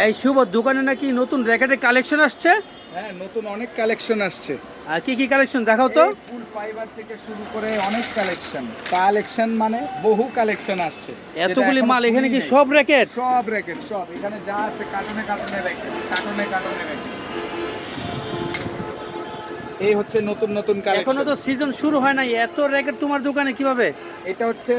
এই শুভ দোকানে নাকি নতুন র্যাকেটের কালেকশন আসছে? হ্যাঁ নতুন অনেক কালেকশন আসছে। আর কি কি কালেকশন দেখাও তো। ফুল ফাইবার থেকে শুরু করে অনেক কালেকশন। কালেকশন মানে বহু কালেকশন আসছে। এতগুলি মাল এখানে কি সব র্যাকেট? সব র্যাকেট সব। এখানে যা আছে কার্টনে কার্টনে র্যাকেট কার্টনে কার্টনে র্যাকেট। এই হচ্ছে নতুন নতুন এখনও কালেকশন তো সিজন শুরু হয় নাই। এত র্যাকেট তোমার দোকানে কীভাবে? এটা হচ্ছে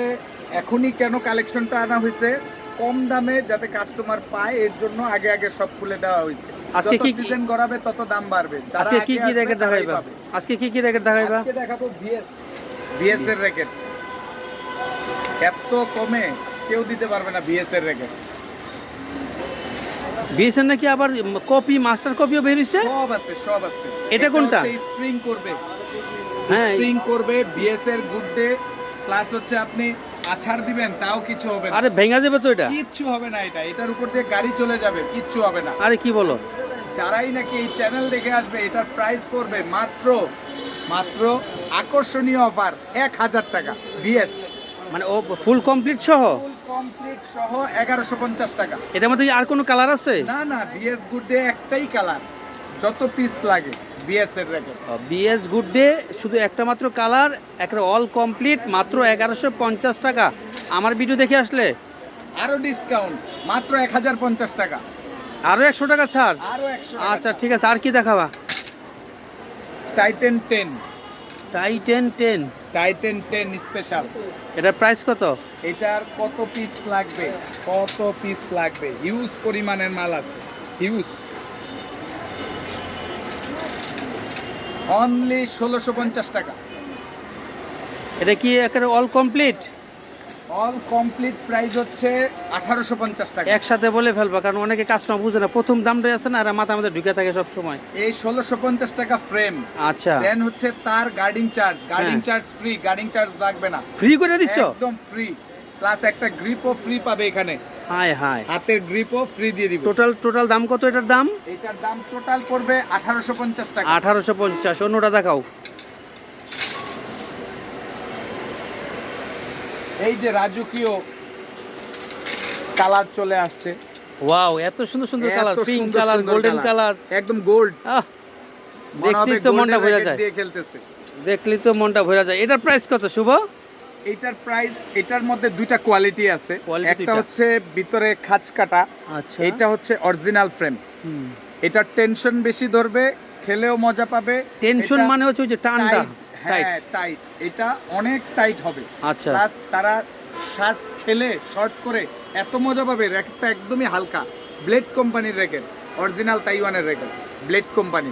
এখনই কেন কালেকশনটা আনা হয়েছে? কম দামে যাতে কাস্টমার পায় এর জন্য আগে আগে সব খুলে দেওয়া হয়েছে। আজকে কি কি- সিজন গড়াবে তত দাম বাড়বে। আজকে কি কি র্যাকেট দেখাইবা? আজকে কি কি র্যাকেট দেখাইবা? আজকে দেখাবো ভিএস ভিএস এর র্যাকেট এত কমে কেউ দিতে পারবে না ভিএস এর র্যাকেট বিএসএন নাকি আবার কপি মাস্টার কপিও বেরিয়েছে সব আছে সব আছে। এটা কোনটা? স্প্রিং করবে। হ্যাঁ। স্প্রিং করবে ভিএস এর গুড ডে প্লাস হচ্ছে আপনি আছাড় দিবেন তাও কিছু হবে না। আরে ভেঙা যাবে তো এটা? কিচ্ছু হবে না এটা। এটার উপর দিয়ে গাড়ি চলে যাবে কিচ্ছু হবে না। আরে কি বলো? যারাই নাকি এই চ্যানেল দেখে আসবে এটার প্রাইস পড়বে মাত্র মাত্র আকর্ষণীয় অফার এক হাজার টাকা বিএস মানে ও ফুল কমপ্লিট সহ? কমপ্লিট সহ এগারোশো পঞ্চাশ টাকা। এটার মধ্যে আর কোনো কালার আছে? না না বিএস গুড ডে একটাই কালার যত পিস লাগে। বিএস এর র্যাকেট বিএস গুড ডে শুধু একটা মাত্র কালার একটা অল কমপ্লিট মাত্র এগারোশো পঞ্চাশ টাকা। আমার ভিডিও দেখে আসলে? আরও ডিসকাউন্ট মাত্র এক হাজার পঞ্চাশ টাকা। আরও একশো টাকা ছাড়? আরও একশো আচ্ছা ঠিক আছে আর কি দেখাবা? Titan ten Titan ten Titan ten special এটার প্রাইস কত? এটার কত পিস লাগবে? কত পিস লাগবে? হিউজ পরিমাণের মাল আছে। হিউজ অনলি ষোলোশো পঞ্চাশ টাকা। এটা কি একেবারে all complete all complete price হচ্ছে আঠারোশো পঞ্চাশ টাকা। একসাথে বলে ফেলবা কারণ অনেকে কাস্টমার বুঝে না প্রথম দামটাই আছে না আর মাথা আমাদের ঢুকে থাকে সব সময়। এই ষোলোশো পঞ্চাশ টাকা ফ্রেম আচ্ছা। দেন হচ্ছে তার guarding charge guarding. Charge free guarding charge লাগবে না। ফ্রি করে দিচ্ছ? একদম ফ্রি প্লাস একটা গ্রিপও ফ্রি পাবে এখানে। হায় হায়। হাতের গ্রিপও ফ্রি দিয়ে দিব। টোটাল টোটাল দাম কত এটার দাম? এটার দাম টোটাল পড়বে আঠারোশো পঞ্চাশ টাকা। আঠারোশো পঞ্চাশ অন্যটা দেখাও। এই যে রাজকীয় কালার চলে আসছে। ওয়াও এত সুন্দর সুন্দর colour pink colour golden colour একদম গোল্ড দেখলেই তো মনটা ভরে যায়। দেখলেই তো মনটা ভরে যায়। এটার প্রাইস কত শুভ? এটার প্রাইস এটার মধ্যে দুইটা কোয়ালিটি আছে। একটা হচ্ছে ভিতরে খাঁজ কাটা আচ্ছা। এটা হচ্ছে অরিজিনাল ফ্রেম এটার টেনশন বেশি ধরবে খেলেও মজা পাবে। টেনশন মানে হচ্ছে যে টানটা হ্যাঁ টাইট এটা অনেক টাইট হবে। আচ্ছা। প্লাস তারা শার্ট খেলে শর্ট করে এত মজা পাবে র্যাকেটটা একদমই হালকা। ব্লেড কোম্পানির র্যাকেট অরিজিনাল তাইওয়ানের র্যাকেট ব্লেড কোম্পানি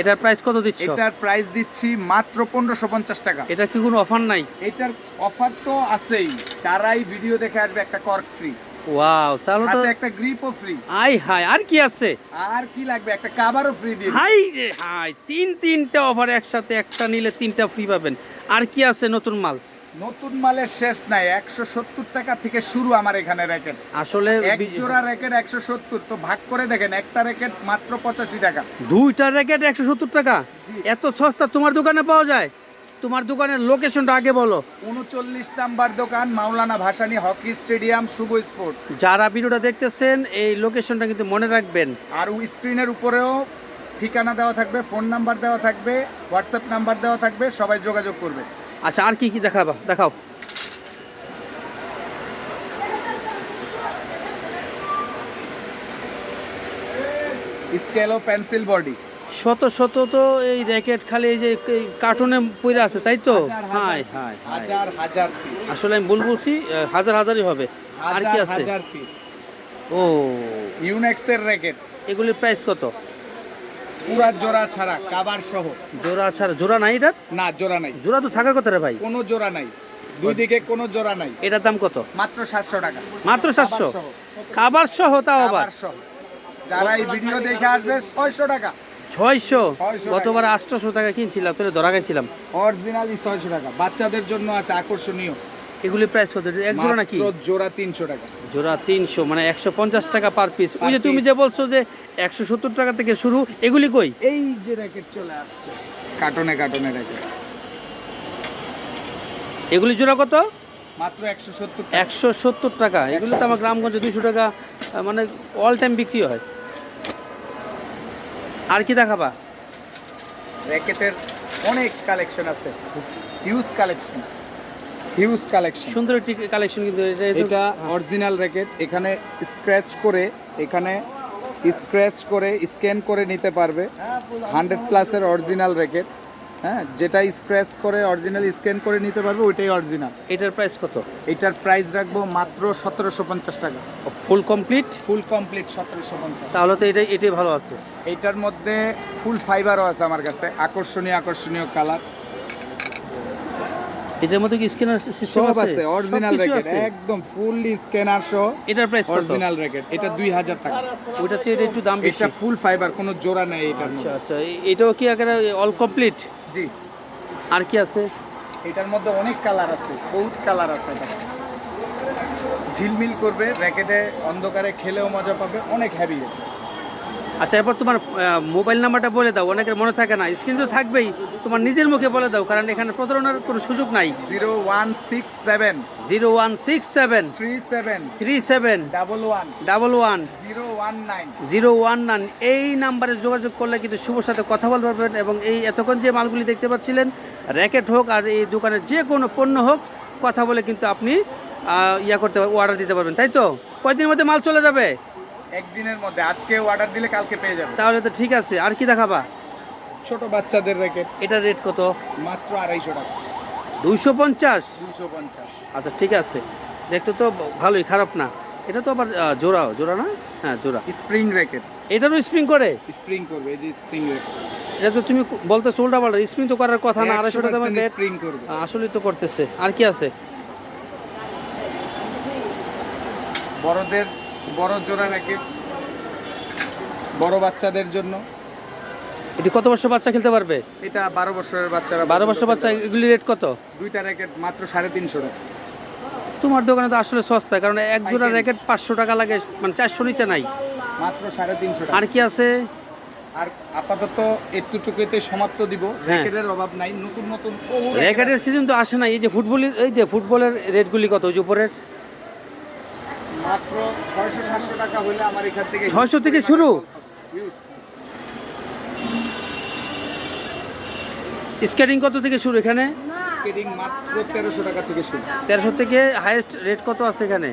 এটার প্রাইস কত দিচ্ছ? এটার প্রাইস দিচ্ছি মাত্র পনেরোশো পঞ্চাশ টাকা। এটা কি কোনো অফার নাই? এটার অফার তো আছেই। যারাই ভিডিও দেখে আসবে একটা কর্ক ফ্রি ওয়াও তাহলে তো একটা গ্রিপও ফ্রি আই হাই আর কি আছে? আর কি লাগবে? একটা কাবারও ফ্রি দিয়ে দিই। হাই রে হাই তিন তিনটা অফার একসাথে একটা নিলে তিনটা ফ্রি পাবেন। আর কি আছে নতুন মাল? নতুন মালের শেষ নাই একশো সত্তর টাকা থেকে শুরু আমার এখানে র্যাকেট। আসলে এক জোড়া র্যাকেট একশো সত্তর তো ভাগ করে দেখেন একটা র্যাকেট মাত্র পঁচাশি টাকা। দুইটা র্যাকেট একশো সত্তর টাকা? এত সস্তা তোমার দোকানে পাওয়া যায়? তোমার দোকানের লোকেশনটা আগে বলো। উনচল্লিশ নাম্বার দোকান Maulana Bhasani hockey stadium Shuvo sports. যারা ভিডিওটা দেখতেছেন এই লোকেশনটা কিন্তু মনে রাখবেন। আর স্ক্রিনের উপরেও ঠিকানা দেওয়া থাকবে ফোন নাম্বার দেওয়া থাকবে হোয়াটসঅ্যাপ নাম্বার দেওয়া থাকবে সবাই যোগাযোগ করবে। আচ্ছা আর কি কি দেখাবা? দেখাও। স্কেল ও পেন্সিল বডি। শত শত তো এই র্যাকেট খালি এই যে কার্টুনে পড়ে আছে তাই তো? হাই হাই হাই হাজার হাজার পিস আসলে আমি ভুল বলছি হাজার হাজারই হবে। আর কি আছে? হাজার পিস ও। ইউনেক্সের র্যাকেট। এগুলির প্রাইস কত? পুরা জোড়া ছাড়া কাবার সহ। জোড়া ছাড়া জোড়া নাই এটা? না জোড়া নাই। জোড়া তো থাকার কথা রে ভাই। কোনো জোড়া নাই। দুই দিকে কোনো জোড়া নাই। এটার দাম কত? মাত্র সাতশো টাকা। মাত্র সাতশো? কাবার সহ। তাও আবার? যারা এই ভিডিও দেখে আসবে ছয়শো টাকা। ছয়শো? 600 গতবার আটশোশো টাকা কিনছিলাম তোরে ধরা গেছিলাম অরিজিনালি ছয়শো টাকা। বাচ্চাদের জন্য আছে আকর্ষণীয়। এগুলি প্রাইস কত? এক জোড়া নাকি? জোড়া তিনশো টাকা। জোড়া তিনশো মানে একশো পঞ্চাশ টাকা পার পিস ওই যে তুমি যে বলছো যে একশো সত্তর টাকা থেকে শুরু এগুলি কই? এই যে র্যাকেট চলে আসছে। কার্টনে কার্টনে র্যাকেট এগুলি জোড়া কত? মাত্র একশো সত্তর একশো সত্তর টাকা। এগুলো তো আমার গ্রামগঞ্জে দুশো টাকা মানে অল টাইম বিক্রি হয়। আর কি দেখাবা? র্যাকেটের অনেক কালেকশন আছে। হিউজ কালেকশন হিউজ কালেকশন সুন্দর একটি কালেকশন কিন্তু এটা। অরিজিনাল র্যাকেট এখানে স্ক্র্যাচ করে এখানে স্ক্র্যাচ করে স্ক্যান করে নিতে পারবে। হান্ড্রেড প্লাসের অরিজিনাল র্যাকেট হ্যাঁ যেটা স্ক্র্যাচ করে অরিজিনাল স্ক্যান করে নিতে পারবে ওইটাই অরিজিনাল এটার প্রাইস কত? এটার প্রাইস রাখব মাত্র সতেরোশো পঞ্চাশ টাকা। ফুল কমপ্লিট ফুল কমপ্লিট সতেরোশো পঞ্চাশ। তাহলে তো এটাই এটাই ভালো আছে। এইটার মধ্যে ফুল ফাইবারও আছে আমার কাছে। আকর্ষণীয় আকর্ষণীয় কালার এটার মধ্যে কি স্ক্যানার সিস্টেম আছে? অরিজিনাল র্যাকেট একদম ফুললি স্ক্যানার সহ এটার প্রাইস কত? অরিজিনাল র্যাকেট এটা দুই হাজার টাকা। ওটা চেয়ে একটু দাম বেশি। এটা ফুল ফাইবার কোনো জোড়া নেই এটার আচ্ছা আচ্ছা এটাও কি একেবারে অল কমপ্লিট জি। আর কি আছে? এটার মধ্যে অনেক কালার আছে বহুত কালার আছে এটা। ঝিলমিল করবে র্যাকেটে অন্ধকারে খেলেও মজা পাবে অনেক হ্যাভি আচ্ছা এরপর তোমার মোবাইল নাম্বারটা বলে দাও অনেকের মনে থাকে না। স্ক্রিন তো থাকবেই তোমার নিজের মুখে বলে দাও কারণ এখানে প্রতারণার কোনো সুযোগ নাই। Zero one six seven. Zero one six seven. Three seven. Three seven. Double one. Double one. Zero one nine. Zero one nine. এই নাম্বারে যোগাযোগ করলে কিন্তু শুভর সাথে কথা বলতে পারবেন এবং এই এতক্ষণ যে মালগুলি দেখতে পাচ্ছিলেন র্যাকেট হোক আর এই দোকানের যে কোনো পণ্য হোক কথা বলে কিন্তু আপনি ইয়া করতে পারবেন অর্ডার দিতে পারবেন তাই তো? কয়দিনের মধ্যে মাল চলে যাবে? একদিনের মধ্যে। আজকে অর্ডার দিলে কালকে পেয়ে যাবে। তাহলে তো ঠিক আছে। আর কি দেখাবা? ছোট বাচ্চাদের র্যাকেট এটার রেট কত? মাত্র আড়াইশো টাকা। দুইশো পঞ্চাশ? দুশো পঞ্চাশ। আচ্ছা ঠিক আছে। দেখতে তো ভালোই খারাপ না। এটা তো আবার জোড়াও। জোড়া না? হ্যাঁ জোড়া। স্প্রিং র্যাকেট এটারও স্প্রিং করে? স্প্রিং করবে এই যে স্প্রিং র্যাকেট এটা তো তুমি বলতে চোলটা পাল্টা। স্প্রিং তো করার কথা না আড়াইশো টাকা স্প্রিং করবে। আসলেই তো করতেছে। আর কি আছে? বড়দের বড় জোড়া র্যাকেট বড় বাচ্চাদের জন্য। এটি কত বছর বাচ্চা খেলতে পারবে? এটা বারো বছরের বাচ্চারা বারো বছর বাচ্চা এগুলি রেট কত? দুইটা র্যাকেট মাত্র সাড়ে তিনশো টাকা। তোমার দোকানে তো আসলে সস্তা কারণ এক জোড়া র্যাকেট পাঁচশো টাকা লাগে মানে চারশো নিচে নাই। মাত্র সাড়ে তিনশো আর কি আছে? আর আপাতত একটুটুকুতে সমাপ্ত দিব। র্যাকেটের অভাব নাই। নতুন নতুন র্যাকেটের সিজন তো আসে না এই যে ফুটবলের এই যে ফুটবলের রেটগুলি কত? ওই যে উপরের। মাত্র ছয়শো সাতশো টাকা হলে আমার এখান থেকে 600 থেকে শুরু? স্কেটিং কত থেকে শুরু এখানে? স্কেটিং মাত্র তেরোশো টাকা থেকে শুরু। তেরোশো থেকে হাইয়েস্ট রেট কত আছে এখানে?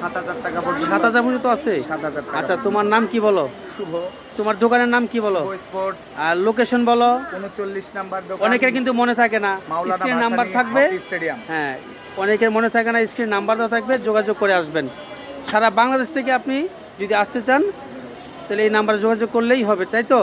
সাত হাজার টাকা পর্যন্ত। সাত হাজার পর্যন্ত আছে। সাত হাজার টাকা আচ্ছা তোমার নাম কি বলো? শুভ। তোমার দোকানের নাম কি বলো? স্পোর্টস আর লোকেশন বলো। উনচল্লিশ নাম্বার দোকান। অনেকের কিন্তু মনে থাকে না। স্ক্রিন নাম্বার থাকবে। স্টেডিয়াম হ্যাঁ অনেকের মনে থাকে না স্ক্রিন নাম্বার দেওয়া থাকবে। যোগাযোগ করে আসবেন। সারা বাংলাদেশ থেকে আপনি যদি আসতে চান, তাহলে এই নাম্বারে যোগাযোগ করলেই হবে, তাই তো?